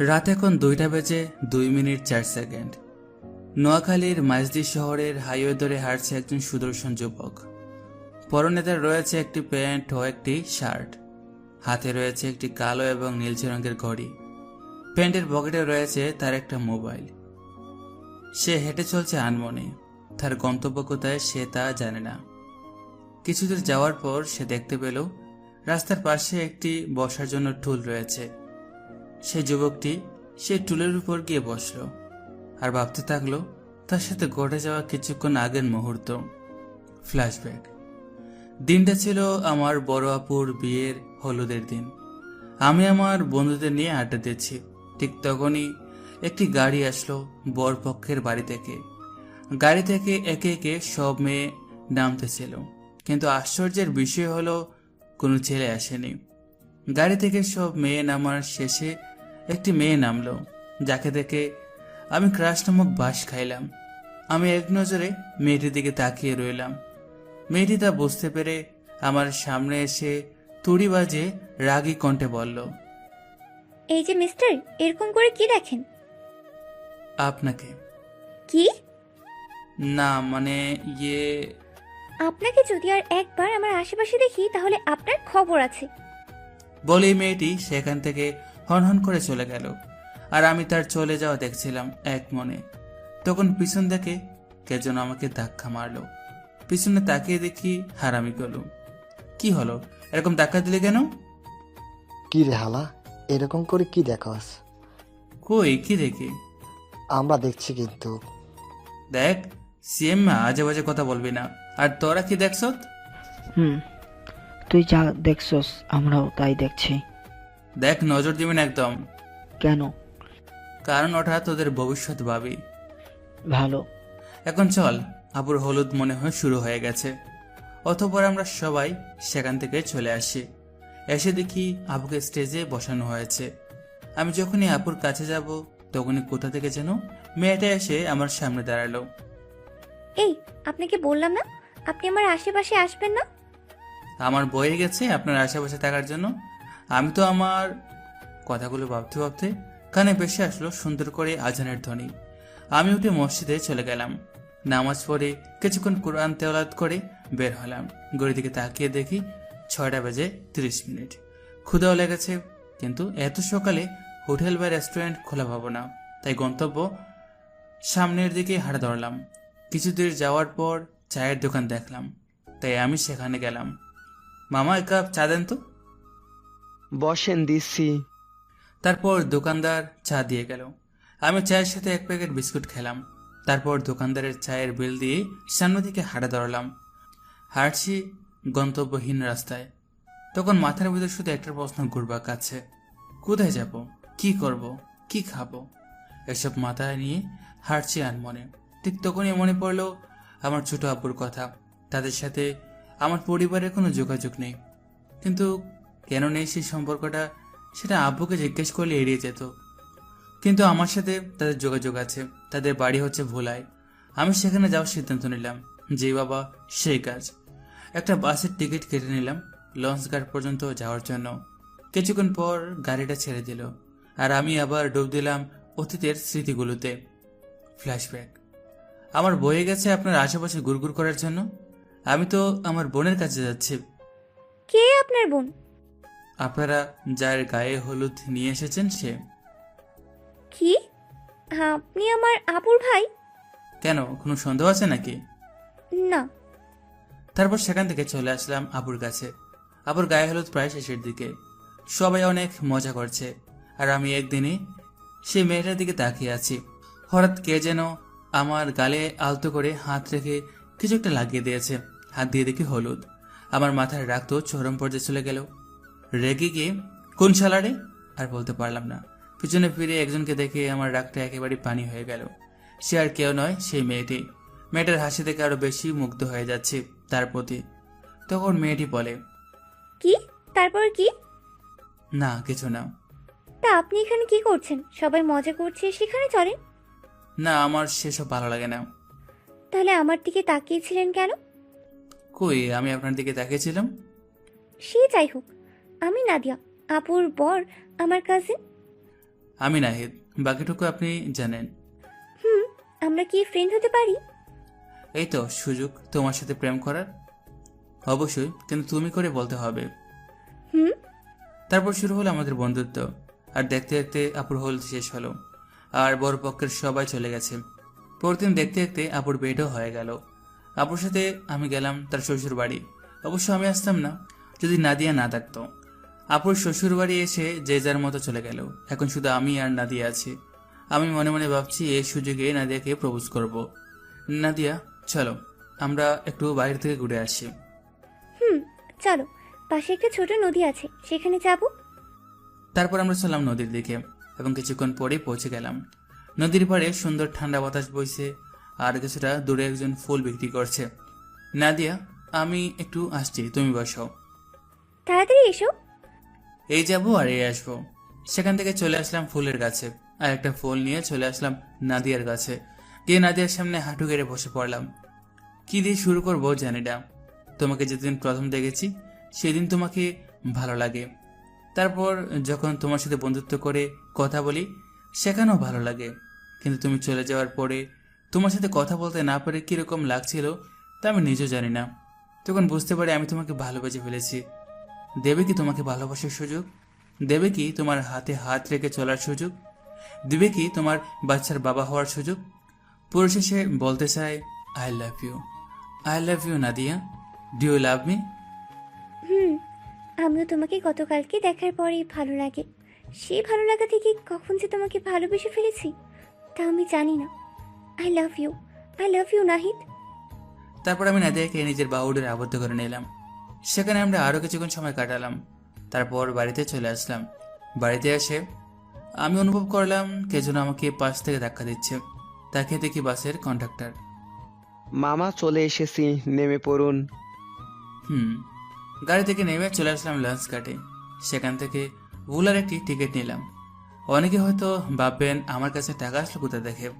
রাত এখন দুইটা বেজে দুই মিনিট চার সেকেন্ড। নোয়াখালীর মাইজদি শহরের হাইওয়ে ধরে হাঁটছে একজন সুদর্শন যুবক। পরনে তার রয়েছে একটি প্যান্ট ও একটি শার্ট। হাতে রয়েছে একটি কালো এবং নীলচে রঙের ঘড়ি। প্যান্টের পকেটে রয়েছে তার একটা মোবাইল। সে হেঁটে চলছে আনমনে। তার গন্তব্য কোথায় সে তা জানে না। কিছুদূর যাওয়ার পর সে দেখতে পেল, রাস্তার পাশে একটি বসার জন্য টুল রয়েছে। সেই যুবকটি সে টুলের উপর গিয়ে বসল আর ভাবতে থাকল তার সাথে ঘটে যাওয়া কিছুক্ষণ আগের মুহূর্ত। ফ্ল্যাশব্যাক দিনটা ছিল আমার বড় আপুর বিয়ের হলুদের দিন। আমি আমার বন্ধুদের নিয়ে আড্ডা দিচ্ছি ঠিক তখনই একটি গাড়ি আসলো বরপক্ষের বাড়ি থেকে। গাড়ি থেকে একে একে সব মেয়ে নামতেছিল কিন্তু আশ্চর্যের বিষয় হলো কোনো ছেলে আসেনি। গাড়ি থেকে সব মেয়ে নামার শেষে একটি মেয়ে নামলো যাকে দেখে আমি ক্রাশ নামক বাস খাইলাম। আমি এক নজরে মেয়েটির দিকে তাকিয়ে রইলাম। মেয়েটি তা বুঝতে পেরে আমার সামনে এসে তুড়ি বাজে রাগী কণ্ঠে বলল এই যে মিস্টার এরকম করে কি দেখেন? আপনাকে। কি? না মানে ইয়ে আপনাকে যদি আর একবার আমার আশেপাশে দেখি তাহলে আপনার খবর আছে। বলেই মেয়েটি সেখান থেকে হনহন করে চলে গেল। আর আমি তার চলে যাওয়া দেখছিলাম এক মনে। তখন পিছন দেখে কে যেন আমাকে ধাক্কা মারলো। পিছনে তাকিয়ে দেখি হারামি গেল কি হলো? এরকম ধাক্কা দিলে কেন? কি রে হালা? এরকম করে কি দেখাস? কই কি দেখি? আমরা দেখছি কিন্তু। দেখ সিএম আজে বাজে কথা বলবি না। আর তোরা কি দেখছ হুম তুই যা দেখছস আমরাও তাই দেখছি। দেখ নজর দিবি না একদম। কেন? কারণ ওটা তোদের ভবিষ্যৎ ভাবি। ভালো। এখন চল আপুর হলুদ মনে হয় শুরু হয়ে গেছে। অতপর আমরা সবাই সেখান থেকে চলে আসি। এসে দেখি আপুকে স্টেজে বসানো হয়েছে। আমি যখনই আপুর কাছে যাব তখনই কোথা থেকে যেন মেয়েটা এসে আমার সামনে দাঁড়াল। এই আপনাকে বললাম না? আপনি আমার আশেপাশে আসবেন না? আমার বয়ে গেছে আপনার আশেপাশে থাকার জন্য। আমি তো আমার কথাগুলো ভাবতে ভাবতে কানে বেশি আসলো সুন্দর করে আজানের ধ্বনি। আমি উঠে মসজিদে চলে গেলাম। নামাজ পড়ে কিছুক্ষণ কোরআন তেলাত করে বের হলাম। গড়ির দিকে তাকিয়ে দেখি ছয়টা বাজে তিরিশ মিনিট। ক্ষুদাও লেগেছে, কিন্তু এত সকালে হোটেল বা রেস্টুরেন্ট খোলা পাবো না। তাই গন্তব্য সামনের দিকে হাঁটা ধরলাম। কিছু দূর যাওয়ার পর চায়ের দোকান দেখলাম। তাই আমি সেখানে গেলাম। মামা, এক কাপ চা দেন তো। বসেন দিচ্ছি তারপর দোকানদার চা দিয়ে গেল। আমি চায়ের সাথে এক প্যাকেট বিস্কুট খেলাম। তারপর দোকানদারের চায়ের বিল দিয়ে সামনের দিকে হাঁটা ধরলাম। হাঁটছি গন্তব্যহীন রাস্তায়। তখন মাথার ভিতর শুধু একটা প্রশ্ন ঘুরবা কাছে কোথায় যাব? কি করব? কি খাব? এসব মাথায় নিয়ে হাঁটছি আর মনে ঠিক তখনই মনে পড়ল আমার ছোট আব্বুর কথা। তাদের সাথে আমার পরিবারের কোনো যোগাযোগ নেই। কিন্তু কেন নেই সেই সম্পর্কটা সেটা আব্বুকে জিজ্ঞেস করলে এড়িয়ে যেত। কিন্তু আমার সাথে তাদের যোগাযোগ আছে, তাদের বাড়ি হচ্ছে ভোলায়। আমি সেখানে যাওয়ার সিদ্ধান্ত নিলাম যে বাবা, সেই কাজ। একটা বাসের টিকিট কেটে নিলাম, লঞ্চ ঘাট পর্যন্ত যাওয়ার জন্য। কিছুক্ষণ পর গাড়িটা ছেড়ে দিল, আর আমি আবার ডুব দিলাম অতীতের স্মৃতিগুলোতে। ফ্ল্যাশব্যাক আমার বয়ে গেছে আপনার আশেপাশে গুড়গুড় করার জন্য। আমি তো আমার বোনের কাছে যাচ্ছি। কে আপনার বোন? আপনারা যার গায়ে হলুদ নিয়ে এসেছেন সে? কি? আপনি আমার আপুর ভাই? কেন কোনো সন্দেহ আছে নাকি? না। তারপর সেখান থেকে চলে আসলাম আপুর কাছে। আপুর গায়ে হলুদ প্রায় শেষের দিকে। সবাই অনেক মজা করছে। আর আমি একদিনই সেই মেয়েটার দিকে তাকিয়ে আছি। হঠাৎ কে যেন আমার গালে আলতো করে হাত রেখে কিছু একটা লাগিয়ে দিয়েছে। হাত দিয়ে দেখি হলুদ। আমার মাথার রাগ তো চরম পর্যায়ে চলে গেল। রেগে গিয়ে কোন শালারে আর বলতে পারলাম না। পিছনে ফিরে একজনকে দেখে আমার রাগটা একেবারে পানি হয়ে গেল। সে আর কেউ নয় সেই মেয়েটি। মেয়েটার হাসি থেকে আরও বেশি মুগ্ধ হয়ে যাচ্ছে তার প্রতি। তখন মেয়েটি বলে কি? তারপর কি? না কিছু না। তা আপনি এখানে কি করছেন? সবাই মজা করছে সেখানে চলেন। না আমার সেসব ভালো লাগে না। তাহলে আমার দিকে তাকিয়েছিলেন কেন? কই আমি আপনার দিকে তাকিয়েছিলাম? সে যাই হোক আমি নাদিয়া আপুর বর আমার কাজিন আমি নাহিদ বাকিটুকু আপনি জানেন। হুম আমরা কি ফ্রেন্ড হতে পারি? এই তো সুযোগ তোমার সাথে প্রেম করার? অবশ্যই কিন্তু তুমি করে বলতে হবে। হুম? তারপর শুরু হলো আমাদের বন্ধুত্ব আর দেখতে দেখতে আপুর হোল শেষ হলো আর বড় পক্ষের সবাই চলে গেছে। পরদিন দেখতে দেখতে আপুর বেডও হয়ে গেল। আপুর সাথে আমি গেলাম তার শ্বশুর বাড়ি অবশ্য আমি আসতাম না যদি নাদিয়া না থাকতো। আপুর শ্বশুর বাড়ি এসে যে যার মতো চলে গেল। এখন শুধু আমি আর নাদিয়া আছি। আমি মনে মনে ভাবছি এই সুযোগে নাদিয়াকে প্রপোজ করব। নাদিয়া চলো আমরা একটু বাইরে থেকে ঘুরে আসি। হুম চলো পাশে একটা ছোট নদী আছে সেখানে যাব? তারপর আমরা চললাম নদীর দিকে এবং কিছুক্ষণ পরেই পৌঁছে গেলাম। নদীর পাড়ে সুন্দর ঠান্ডা বাতাস বইছে আর কিছুটা দূরে একজন ফুল বিক্রি করছে। নাদিয়া আমি একটু আসছি তুমি বসো। তাড়াতাড়ি এসো। এই যাব আর এই আসব। সেখান থেকে চলে আসলাম ফুলের কাছে আর একটা ফুল নিয়ে চলে আসলাম নাদিয়ার কাছে। গিয়ে নাদিয়ার সামনে হাঁটু গেড়ে বসে পড়লাম। কি দিয়ে শুরু করব জানি না। তোমাকে যেদিন প্রথম দেখেছি, সেদিন তোমাকে ভালো লাগে। তারপর যখন তোমার সাথে বন্ধুত্ব করে কথা বলি, সেখানেও ভালো লাগে। কিন্তু তুমি চলে যাওয়ার পরে তোমার সাথে কথা বলতে না পারে কীরকম লাগছিল তা আমি নিজেও জানি না। তখন বুঝতে পারি আমি তোমাকে ভালোবেসে ফেলেছি। দেবে কি তোমাকে ভালোবাসার সুযোগ? দেবে কি তোমার হাতে হাত রেখে চলার সুযোগ? দেবে কি তোমার বাচ্চার বাবা হওয়ার সুযোগ? পরিশেষে বলতে চাই I love you I love you Nadia. Do you love me hmm আমিও তোমাকে গতকালকে দেখার পরেই ভালো লাগে। সেই ভালো লাগা থেকে কখন যে তোমাকে ভালোবেসে ফেলেছি তা আমি জানি না। I love you I love you Nahid. তারপর আমি নাদিয়াকে নিজের বাহুডের আবদ্ধ করে নিলাম। সেখানে আমরা আরও কিছুক্ষণ সময় কাটালাম। তারপর বাড়িতে চলে আসলাম। বাড়িতে এসে আমি অনুভব করলাম কে যেন আমাকে পাশ থেকে ধাক্কা দিচ্ছে। তাকে দেখি বাসের কন্ডাক্টর মামা চলে এসেছি নেমে পড়ুন। হুম। গাড়ি থেকে নেমে চলে আসলাম লঞ্চ ঘাটে সেখান থেকে ভুলার একটি টিকিট নিলাম। অনেকে হয়তো ভাববেন আমার কাছে টাকা আসলো কোথা দেখে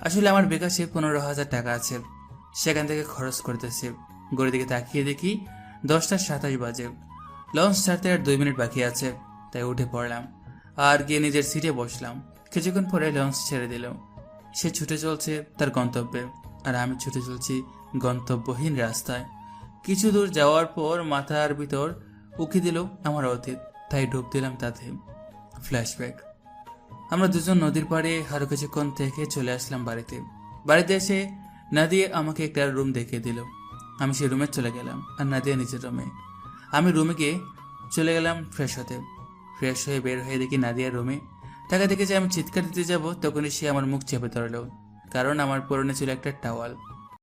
আসলে আমার বিকাশে পনেরো হাজার টাকা আছে। সেখান থেকে খরচ করতেছে। গড়ির দিকে তাকিয়ে দেখি দশটা সাতাশ বাজে। লঞ্চ ছাড়তে আর দুই মিনিট বাকি আছে, তাই উঠে পড়লাম। আর গিয়ে নিজের সিটে বসলাম। কিছুক্ষণ পরে লঞ্চ ছেড়ে দিল। সে ছুটে চলছে তার গন্তব্যে। আর আমি ছুটে চলছি গন্তব্যহীন রাস্তায়। কিছু দূর যাওয়ার পর মাথার ভিতর উকি দিল আমার অতীত। তাই ডুব দিলাম তাতে। ফ্ল্যাশব্যাক আমরা দুজন নদীর পাড়ে আরও কিছুক্ষণ থেকে চলে আসলাম বাড়িতে। বাড়িতে এসে নাদিয়া আমাকে একটা রুম দেখিয়ে দিল। আমি সেই রুমে চলে গেলাম আর নাদিয়া নিজের রুমে আমি রুমে গিয়ে চলে গেলাম ফ্রেশ হতে। ফ্রেশ হয়ে বের হয়ে দেখি নাদিয়া রুমে তাকে দেখে যে আমি চিৎকার দিতে যাব, তখনই সে আমার মুখ চেপে ধরলো। কারণ আমার পরনে ছিল একটা টাওয়াল